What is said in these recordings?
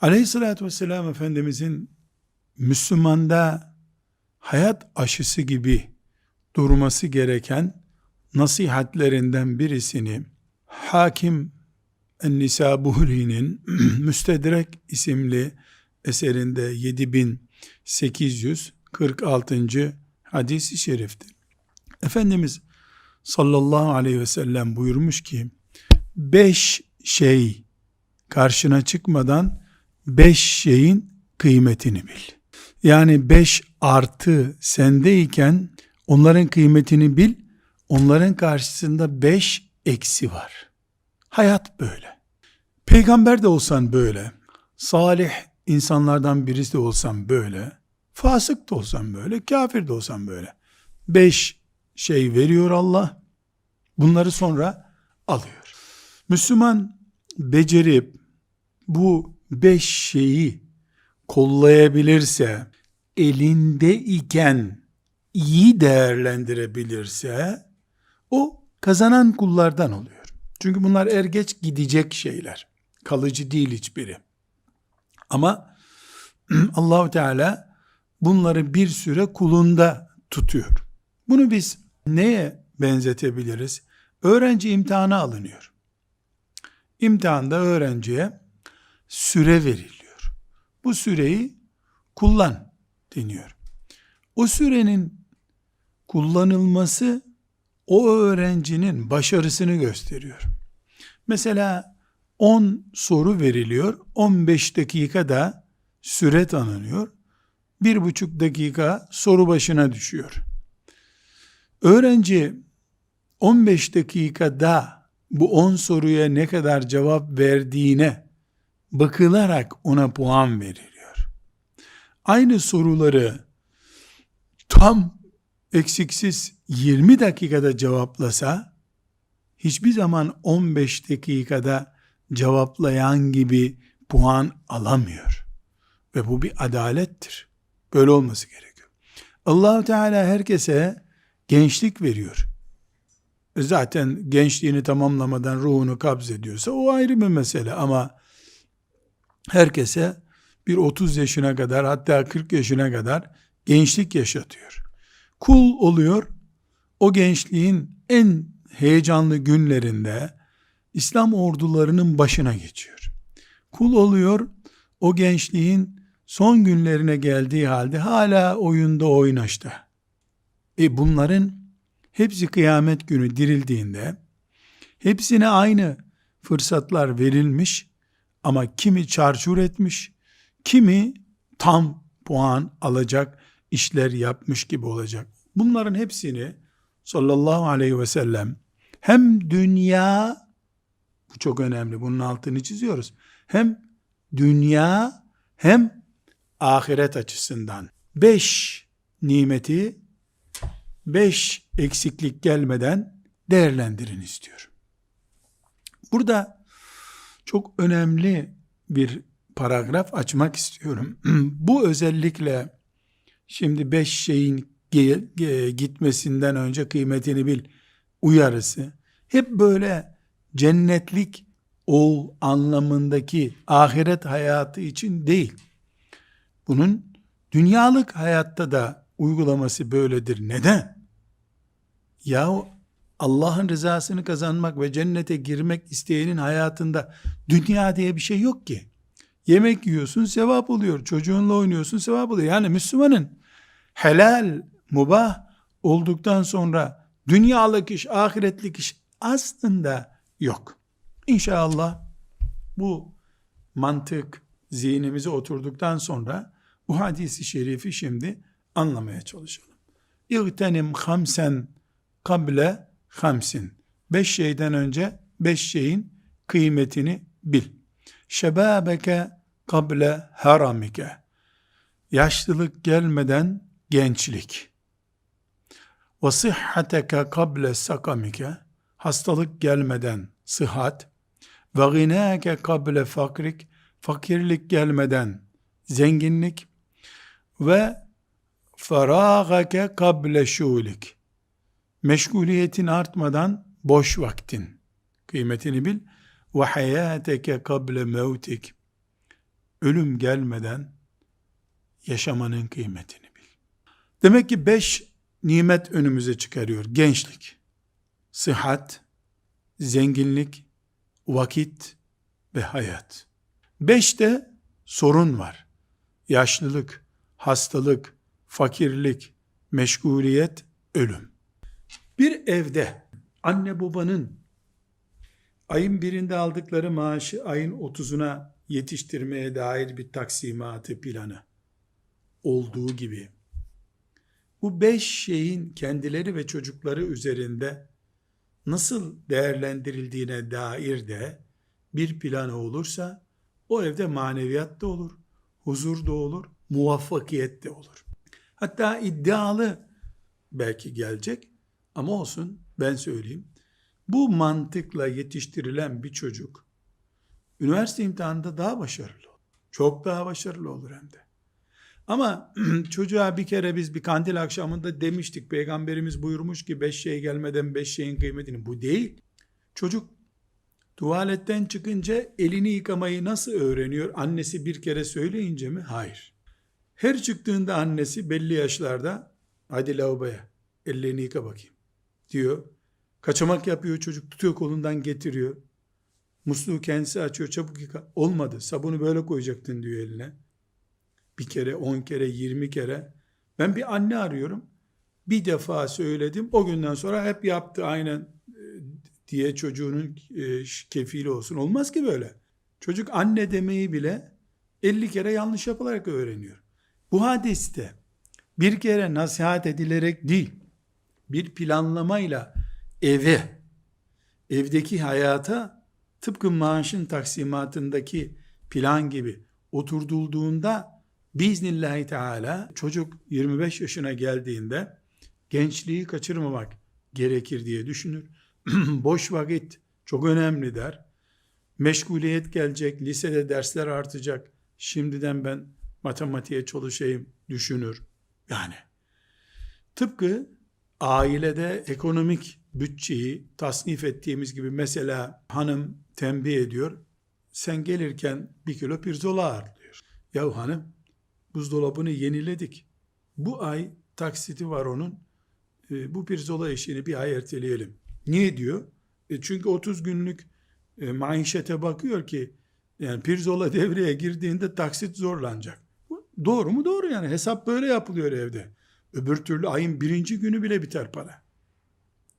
Aleyhissalatü vesselam Efendimizin Müslümanda hayat aşısı gibi durması gereken nasihatlerinden birisini Hakim En-Nisaburi'nin Müstedrek isimli eserinde 7846. hadisi şeriftir. Efendimiz sallallahu aleyhi ve sellem buyurmuş ki beş şey karşına çıkmadan beş şeyin kıymetini bil. Yani beş artı sendeyken onların kıymetini bil, onların karşısında beş eksi var. Hayat böyle. Peygamber de olsan böyle, salih insanlardan birisi de olsan böyle, fasık da olsan böyle, kafir de olsan böyle. Beş şey veriyor Allah, bunları sonra alıyor. Müslüman becerip bu beş şeyi kollayabilirse, elinde iken iyi değerlendirebilirse, o kazanan kullardan oluyor. Çünkü bunlar er geç gidecek şeyler. Kalıcı değil hiçbiri. Ama Allahu Teala bunları bir süre kulunda tutuyor. Bunu biz neye benzetebiliriz? Öğrenci imtihana alınıyor. İmtihanda öğrenciye süre veriliyor. Bu süreyi kullan deniyor. O sürenin kullanılması o öğrencinin başarısını gösteriyor. Mesela 10 soru veriliyor, 15 dakikada süre tanınıyor, bir buçuk dakika soru başına düşüyor. Öğrenci 15 dakikada bu 10 soruya ne kadar cevap verdiğine bakılarak ona puan veriliyor. Aynı soruları tam eksiksiz 20 dakikada cevaplasa hiçbir zaman 15 dakikada cevaplayan gibi puan alamıyor. Ve bu bir adalettir. Böyle olması gerekiyor. Allahu Teala herkese gençlik veriyor. E zaten gençliğini tamamlamadan ruhunu kabz ediyorsa o ayrı bir mesele ama herkese bir 30 yaşına kadar hatta 40 yaşına kadar gençlik yaşatıyor. Kul oluyor, o gençliğin en heyecanlı günlerinde İslam ordularının başına geçiyor. Kul oluyor, o gençliğin son günlerine geldiği halde hala oyunda oynaşta. E bunların hepsi kıyamet günü dirildiğinde hepsine aynı fırsatlar verilmiş ama kimi çarçur etmiş, kimi tam puan alacak işler yapmış gibi olacak. Bunların hepsini sallallahu aleyhi ve sellem hem dünya bu çok önemli bunun altını çiziyoruz. Hem dünya hem ahiret açısından beş nimeti beş eksiklik gelmeden değerlendirin istiyor. Burada çok önemli bir paragraf açmak istiyorum. Bu özellikle şimdi beş şeyin gitmesinden önce kıymetini bil uyarısı hep böyle cennetlik ol anlamındaki ahiret hayatı için değil. Bunun dünyalık hayatta da uygulaması böyledir. Neden? Ya Allah'ın rızasını kazanmak ve cennete girmek isteyenin hayatında dünya diye bir şey yok ki. Yemek yiyorsun sevap oluyor. Çocuğunla oynuyorsun sevap oluyor. Yani Müslümanın helal, mubah olduktan sonra dünyalık iş, ahiretlik iş aslında yok. İnşallah bu mantık zihnimize oturduktan sonra bu hadisi şerifi şimdi anlamaya çalışalım. İğtenim hamsen kable hamsin. Beş şeyden önce beş şeyin kıymetini bil. Şebabeke kable haramike. Yaşlılık gelmeden gençlik. Ve sıhhateke kable sakamike. Hastalık gelmeden sıhhat. Ve ginâke kable fakrik. Fakirlik gelmeden zenginlik. Ve ferâgake kable şulik. Meşguliyetin artmadan boş vaktin kıymetini bil. Ve hayâteke kable mevtik. ölüm gelmeden yaşamanın kıymetini bil. Demek ki beş nimet önümüze çıkarıyor. Gençlik, sıhhat, zenginlik, vakit ve hayat. Beşte sorun var. Yaşlılık, hastalık, fakirlik, meşguliyet, ölüm. Bir evde anne babanın ayın birinde aldıkları maaşı ayın otuzuna yetiştirmeye dair bir taksimatı planı olduğu gibi bu beş şeyin kendileri ve çocukları üzerinde nasıl değerlendirildiğine dair de bir planı olursa o evde maneviyat da olur, huzur da olur, muvaffakiyet de olur. Hatta iddialı belki gelecek ama olsun ben söyleyeyim. Bu mantıkla yetiştirilen bir çocuk üniversite imtihanında daha başarılı olur. Çok daha başarılı olur hem de. Ama çocuğa bir kere biz bir kandil akşamında demiştik. Peygamberimiz buyurmuş ki beş şey gelmeden beş şeyin kıymetini. Bu değil. Çocuk tuvaletten çıkınca elini yıkamayı nasıl öğreniyor? Annesi bir kere söyleyince mi? Hayır. Her çıktığında annesi belli yaşlarda hadi lavaboya ellerini yıka bakayım diyor. Kaçamak yapıyor çocuk tutuyor kolundan getiriyor. Musluğu kendisi açıyor çabuk yıka. Olmadı sabunu böyle koyacaktın diyor eline. Bir kere, on kere, yirmi kere. Ben bir anne arıyorum. Bir defa söyledim. O günden sonra hep yaptı aynen e, diye çocuğunun e, kefili olsun. Olmaz ki böyle. Çocuk anne demeyi bile 50 kere yanlış yapılarak öğreniyor. Bu hadiste bir kere nasihat edilerek değil, bir planlamayla eve, evdeki hayata tıpkı maaşın taksimatındaki plan gibi oturtulduğunda biiznillahü teala çocuk 25 yaşına geldiğinde gençliği kaçırmamak gerekir diye düşünür. Boş vakit çok önemli der. Meşguliyet gelecek, lisede dersler artacak. Şimdiden ben matematiğe çalışayım düşünür. Yani tıpkı ailede ekonomik bütçeyi tasnif ettiğimiz gibi mesela hanım tembih ediyor. Sen gelirken bir kilo pirzola ağırlıyor. Yahu hanım buzdolabını yeniledik. Bu ay taksiti var onun. E, bu pirzola işini bir ay erteleyelim. Niye diyor? E, çünkü 30 günlük e, maişete bakıyor ki yani pirzola devreye girdiğinde taksit zorlanacak. Doğru mu? Doğru yani. Hesap böyle yapılıyor evde. Öbür türlü ayın birinci günü bile biter para.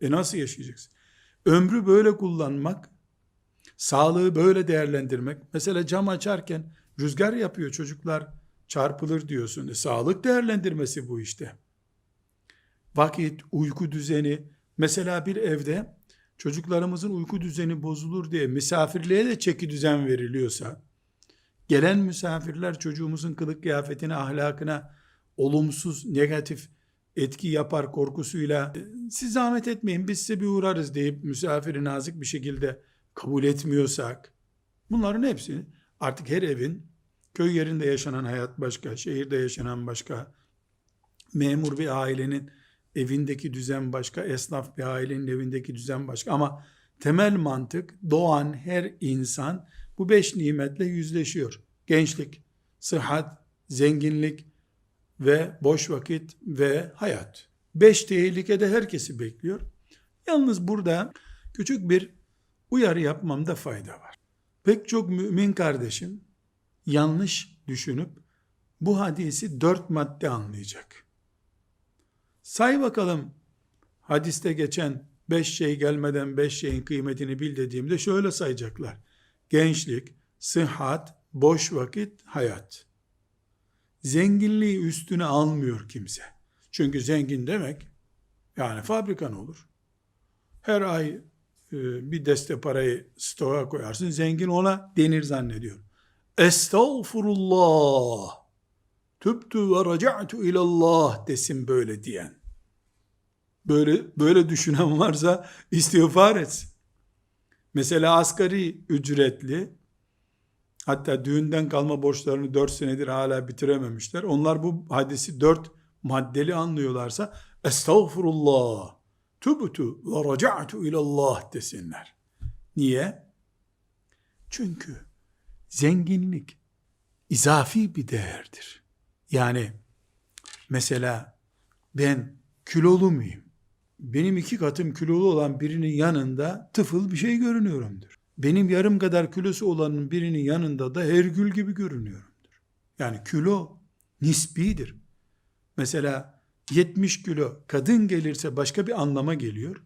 E nasıl yaşayacaksın? Ömrü böyle kullanmak, sağlığı böyle değerlendirmek. Mesela cam açarken rüzgar yapıyor çocuklar çarpılır diyorsun. E, sağlık değerlendirmesi bu işte. Vakit, uyku düzeni. Mesela bir evde çocuklarımızın uyku düzeni bozulur diye misafirliğe de çeki düzen veriliyorsa, gelen misafirler çocuğumuzun kılık kıyafetine, ahlakına olumsuz, negatif etki yapar korkusuyla e, siz zahmet etmeyin biz size bir uğrarız deyip misafiri nazik bir şekilde kabul etmiyorsak bunların hepsini artık her evin köy yerinde yaşanan hayat başka, şehirde yaşanan başka, memur bir ailenin evindeki düzen başka, esnaf bir ailenin evindeki düzen başka ama temel mantık doğan her insan bu beş nimetle yüzleşiyor. Gençlik, sıhhat, zenginlik ve boş vakit ve hayat. Beş tehlikede herkesi bekliyor. Yalnız burada küçük bir uyarı yapmamda fayda var. Pek çok mümin kardeşim yanlış düşünüp bu hadisi dört madde anlayacak. Say bakalım hadiste geçen beş şey gelmeden beş şeyin kıymetini bil dediğimde şöyle sayacaklar. Gençlik, sıhhat, boş vakit, hayat. Zenginliği üstüne almıyor kimse. Çünkü zengin demek yani fabrikan olur. Her ay e, bir deste parayı stoğa koyarsın. Zengin ona denir zannediyor. Estağfurullah. Tübtü ve raca'tu ilallah desin böyle diyen. Böyle böyle düşünen varsa istiğfar etsin. Mesela asgari ücretli hatta düğünden kalma borçlarını dört senedir hala bitirememişler. Onlar bu hadisi dört maddeli anlıyorlarsa estağfurullah tübtü ve raca'tu ilallah desinler. Niye? Çünkü zenginlik izafi bir değerdir. Yani mesela ben kilolu muyum? Benim iki katım kilolu olan birinin yanında tıfıl bir şey görünüyorumdur. Benim yarım kadar kilosu olanın birinin yanında da Hergül gibi görünüyorumdur. Yani kilo nisbidir. Mesela 70 kilo kadın gelirse başka bir anlama geliyor.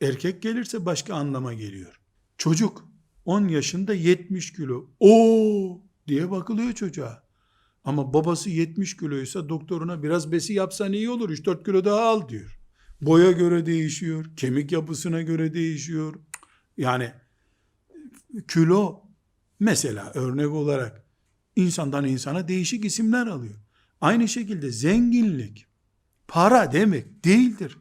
Erkek gelirse başka anlama geliyor. Çocuk 10 yaşında 70 kilo. O diye bakılıyor çocuğa. Ama babası 70 kiloysa doktoruna biraz besi yapsan iyi olur 3-4 kilo daha al diyor. Boya göre değişiyor, kemik yapısına göre değişiyor. Yani kilo mesela örnek olarak insandan insana değişik isimler alıyor. Aynı şekilde zenginlik para demek değildir.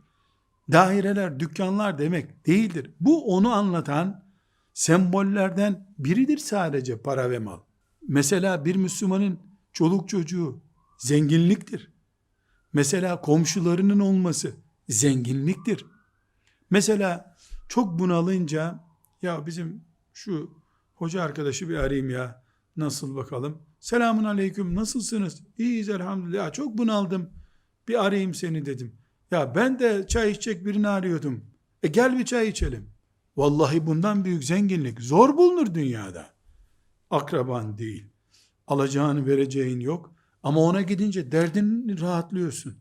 Daireler, dükkanlar demek değildir. Bu onu anlatan sembollerden biridir sadece para ve mal. Mesela bir Müslümanın çoluk çocuğu zenginliktir. Mesela komşularının olması zenginliktir. Mesela çok bunalınca ya bizim şu hoca arkadaşı bir arayayım ya nasıl bakalım. Selamun aleyküm nasılsınız? İyiyiz elhamdülillah. Çok bunaldım. Bir arayayım seni dedim. Ya ben de çay içecek birini arıyordum. E gel bir çay içelim. Vallahi bundan büyük zenginlik zor bulunur dünyada. Akraban değil. Alacağını vereceğin yok. Ama ona gidince derdin rahatlıyorsun.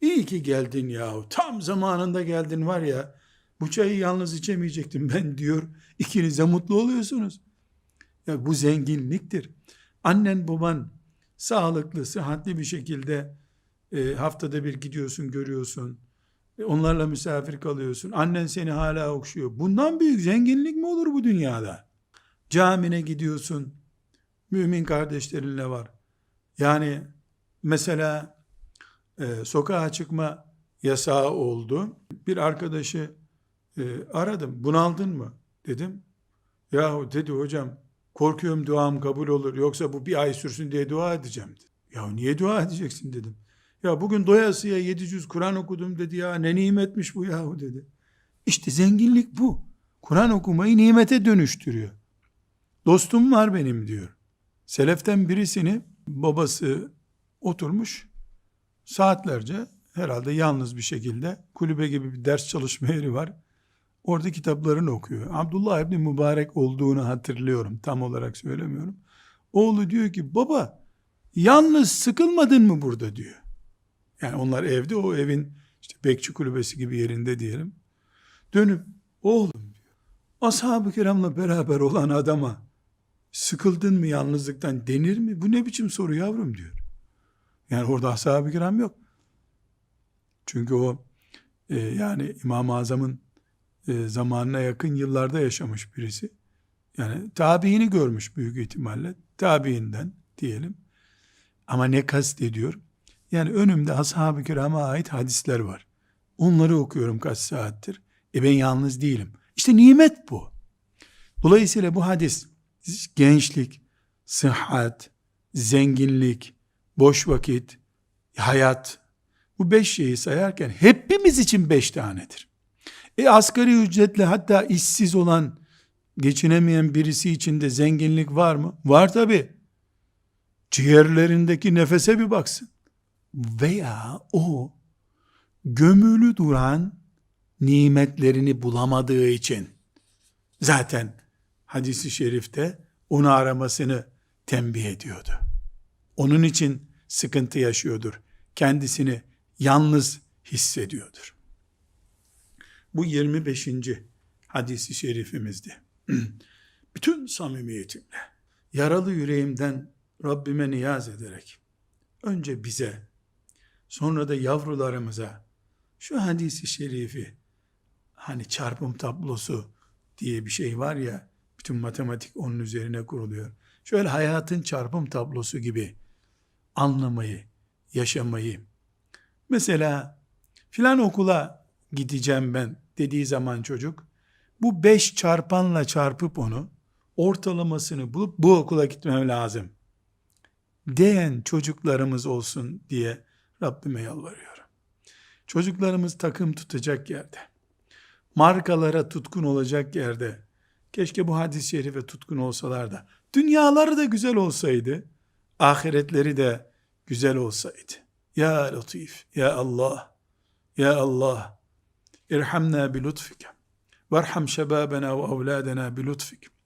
İyi ki geldin yahu. Tam zamanında geldin var ya. Bu çayı yalnız içemeyecektim ben diyor. İkiniz de mutlu oluyorsunuz. Ya bu zenginliktir. Annen baban sağlıklı, sıhhatli bir şekilde e, haftada bir gidiyorsun, görüyorsun. E, onlarla misafir kalıyorsun. Annen seni hala okşuyor. Bundan büyük zenginlik mi olur bu dünyada? Camine gidiyorsun. Mümin kardeşlerinle var. Yani mesela e, sokağa çıkma yasağı oldu. Bir arkadaşı e, aradım. Bunaldın mı? Dedim. Yahu dedi hocam korkuyorum duam kabul olur. Yoksa bu bir ay sürsün diye dua edeceğim. Dedi. Ya niye dua edeceksin dedim. Ya bugün doyasıya 700 Kur'an okudum dedi ya ne nimetmiş bu yahu dedi. İşte zenginlik bu. Kur'an okumayı nimete dönüştürüyor. Dostum var benim diyor. Seleften birisini babası oturmuş saatlerce herhalde yalnız bir şekilde kulübe gibi bir ders çalışma yeri var. Orada kitaplarını okuyor. Abdullah İbni Mübarek olduğunu hatırlıyorum. Tam olarak söylemiyorum. Oğlu diyor ki baba yalnız sıkılmadın mı burada diyor. Yani onlar evde o evin işte bekçi kulübesi gibi yerinde diyelim. Dönüp oğlum diyor. Ashab-ı kiramla beraber olan adama sıkıldın mı yalnızlıktan denir mi? Bu ne biçim soru yavrum diyor. Yani orada ashab-ı kiram yok. Çünkü o e, yani İmam-ı Azam'ın e, zamanına yakın yıllarda yaşamış birisi. Yani tabiini görmüş büyük ihtimalle. Tabiinden diyelim. Ama ne kast ediyor? Yani önümde ashab-ı kirama ait hadisler var. Onları okuyorum kaç saattir. E ben yalnız değilim. İşte nimet bu. Dolayısıyla bu hadis gençlik, sıhhat, zenginlik, boş vakit, hayat bu beş şeyi sayarken hepimiz için beş tanedir. E asgari ücretle hatta işsiz olan, geçinemeyen birisi için de zenginlik var mı? Var tabi. Ciğerlerindeki nefese bir baksın. Veya o gömülü duran nimetlerini bulamadığı için zaten hadisi şerifte onu aramasını tembih ediyordu. Onun için sıkıntı yaşıyordur. Kendisini yalnız hissediyordur. Bu 25. hadisi şerifimizdi. Bütün samimiyetimle, yaralı yüreğimden Rabbime niyaz ederek, önce bize, sonra da yavrularımıza, şu hadisi şerifi, hani çarpım tablosu diye bir şey var ya, bütün matematik onun üzerine kuruluyor. Şöyle hayatın çarpım tablosu gibi anlamayı, yaşamayı. Mesela filan okula gideceğim ben dediği zaman çocuk bu beş çarpanla çarpıp onu ortalamasını bulup bu okula gitmem lazım diyen çocuklarımız olsun diye Rabbime yalvarıyorum. Çocuklarımız takım tutacak yerde, markalara tutkun olacak yerde, keşke bu hadis-i şerife tutkun olsalar da, dünyaları da güzel olsaydı, ahiretleri de güzel olsaydı. Ya Latif, Ya Allah, Ya Allah, ارحمنا بلطفك وارحم شبابنا وأولادنا بلطفك.